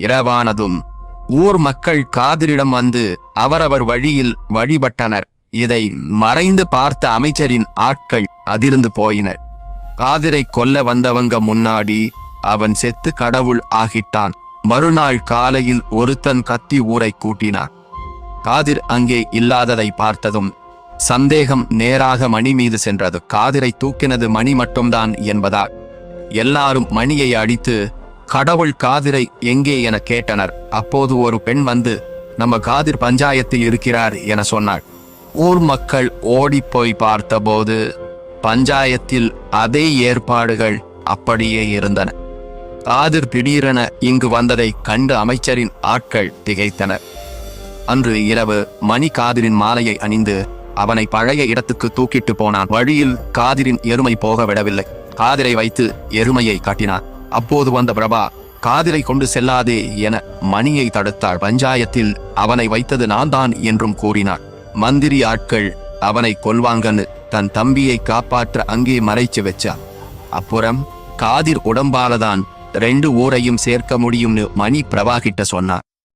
இரவானதும் ஊர் மக்கள் காதிரிடம் வந்து அவரவர் வழியில் வழிபட்டனர். இதை மறைந்து பார்த்த அமைச்சரின் ஆட்கள் அதிர்ந்து போயினர். காதிரை கொல்ல வந்தவங்க முன்னாடி அவன் செத்து கடவுள் ஆகிட்டான். மறுநாள் காலையில் ஒருத்தன் கத்தி ஊரை கூட்டினான். காதிர் அங்கே இல்லாததை பார்த்ததும் சந்தேகம் நேராக மணி மீது சென்றது. காதிரை தூக்கினது மணி மட்டும்தான் என்பதால் எல்லாரும் மணியை அடித்து கடவுள் காதிரை எங்கே என கேட்டனர். அப்போது ஒரு பெண் வந்து நம்ம காதிர் பஞ்சாயத்தில் இருக்கிறார் என சொன்னாள். ஊர் மக்கள் ஓடிப்போய் பார்த்தபோது பஞ்சாயத்தில் அதே ஏற்பாடுகள் அப்படியே இருந்தன. காதிர் திடீரென இங்கு வந்ததை கண்டு அமைச்சரின் ஆட்கள் திகைத்தனர். அன்று இரவு மணி காதிரின் மாலையை அணிந்து அவனை பழைய இடத்துக்கு தூக்கிட்டு போனான். வழியில் காதிரின் எருமை போக விடவில்லை காதிரை வைத்து எருமையை காட்டினான். அப்போது வந்த பிரபா காதிரை கொண்டு செல்லாதே என மணியை தடுத்தாள். பஞ்சாயத்தில் அவனை வைத்தது நான் தான் என்றும் கூறினார் மந்திரி ஆட்கள் அவனை கொல்வாங்கன்னு தன் தம்பியை காப்பாற்ற அங்கே மறைச்சு வச்சார் அப்புறம் காதிர் உடம்பாலதான் ரெண்டு ஊரையும் சேர்க்க முடியும்னு மணி பிரபா கிட்ட சொன்னார்